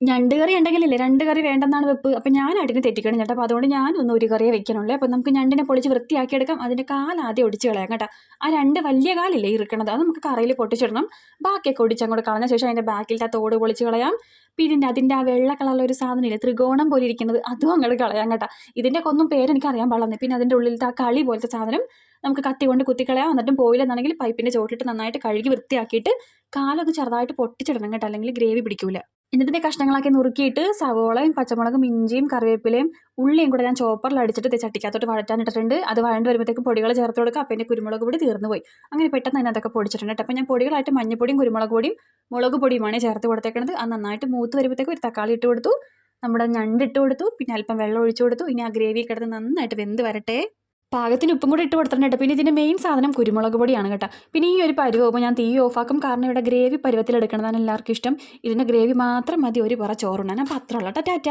ഞണ്ട് കറി ഉണ്ടെങ്കിലല്ലേ? രണ്ട് കറി വേണ്ടെന്നാണ് വെപ്പ്. അപ്പം ഞാൻ അടിന് തെറ്റിക്കണം ചേട്ടാ. അപ്പോൾ അതുകൊണ്ട് ഞാനൊന്നും ഒരു കറിയേ വെക്കണുള്ളൂ. അപ്പോൾ നമുക്ക് ഞണ്ടിനെ പൊളിച്ച് വൃത്തിയാക്കി എടുക്കാം അതിന്റെ കാലാദ്യം ഒടിച്ച് കളയാം കേട്ടോ. ആ രണ്ട് വലിയ കാലില്ലേ ഇറുക്കണത് അത് നമുക്ക് കറിയിൽ പൊട്ടിച്ചിടണം. ബാക്കിയൊക്കെ ഒടിച്ച് അങ്ങോട്ട് കളഞ്ഞ ശേഷം അതിന്റെ ബാക്കിലത്തെ തോട് പൊളിച്ച് കളയാം. പിന്നെ അതിന്റെ ആ വെള്ള കളറുള്ള ഒരു സാധനം ഇല്ലേ ത്രികോണം പോലെ ഇരിക്കുന്നത്. അതും അങ്ങോട്ട് കളയാം കേട്ടോ. ഇതിന്റെ ഒന്നും പേരെനിക്ക് അറിയാൻ പാടുന്നത് പിന്നെ അതിന്റെ ഉള്ളിലത്തെ ആ കളി പോലത്തെ സാധനം നമുക്ക് കത്തി കൊണ്ട് കുത്തിക്കളയാം എന്നിട്ടും പോയില്ലെന്നുണ്ടെങ്കിൽ പൈപ്പിന്റെ ചോട്ടിട്ട് നന്നായിട്ട് കഴുകി വൃത്തിയാക്കിയിട്ട് കാലൊന്ന് ചെറുതായിട്ട് പൊട്ടിച്ചിടണം കേട്ടോ. അല്ലെങ്കിൽ ഗ്രേവി പിടിക്കൂല. എന്നിട്ട് ഇത് കഷ്ണങ്ങളാക്കി നുറുക്കിയിട്ട് സവോളയും പച്ചമുളകും ഇഞ്ചിയും കറിവേപ്പിലയും ഉള്ളിയും കൂടെ ഞാൻ ചോപ്പറിൽ അടിച്ചിട്ട് ചട്ടിക്കകത്തോട്ട് വഴറ്റാനിട്ടിട്ടുണ്ട് അത് വഴണ്ട് വരുമ്പോഴത്തേക്കും പൊടികൾ ചേർത്ത് കൊടുക്കുക. അപ്പം എന്റെ കുരുമുളക് പൊടി തീർന്നു പോയി അങ്ങനെ പെട്ടെന്ന് തന്നെ അതൊക്കെ പൊടിച്ചിട്ടുണ്ട് അപ്പം ഞാൻ പൊടികളായിട്ട് മഞ്ഞപ്പൊടിയും കുരുമുളക് പൊടിയും മുളക് പൊടിയുമാണ് ചേർത്ത് കൊടുത്തേക്കുന്നത് അത് നന്നായിട്ട് മൂത്ത് വരുമ്പോഴത്തേക്കും ഒരു തക്കാളി ഇട്ട് കൊടുത്തു. നമ്മുടെ ഞണ്ട് ഇട്ട് കൊടുത്തു. പിന്നെ അല്പം വെള്ളം ഒഴിച്ചു കൊടുത്തു. ഇനി ആ ഗ്രേവി കിടന്ന് നന്നായിട്ട് വെന്ത് വരട്ടെ. പാകത്തിന് ഉപ്പും കൂടി ഇട്ട് കൊടുത്തിട്ടുണ്ട് കേട്ടോ. പിന്നെ ഇതിന്റെ മെയിൻ സാധനം കുരുമുളക് പൊടിയാണ് കേട്ടോ. പിന്നെ ഈ ഒരു പരുവാകുമ്പോൾ ഞാൻ തീ ഓഫാക്കും. കാരണം ഇവിടെ ഗ്രേവി പരുവത്തിൽ എടുക്കുന്നതാണ് എല്ലാവർക്കും ഇഷ്ടം. ഇതിന്റെ ഗ്രേവി മാത്രം മതി. ഒരു പുറ ചോറുണ്ണാൻ. അപ്പം അത്ര ഉള്ളൂ കേട്ടോ. ടാറ്റ.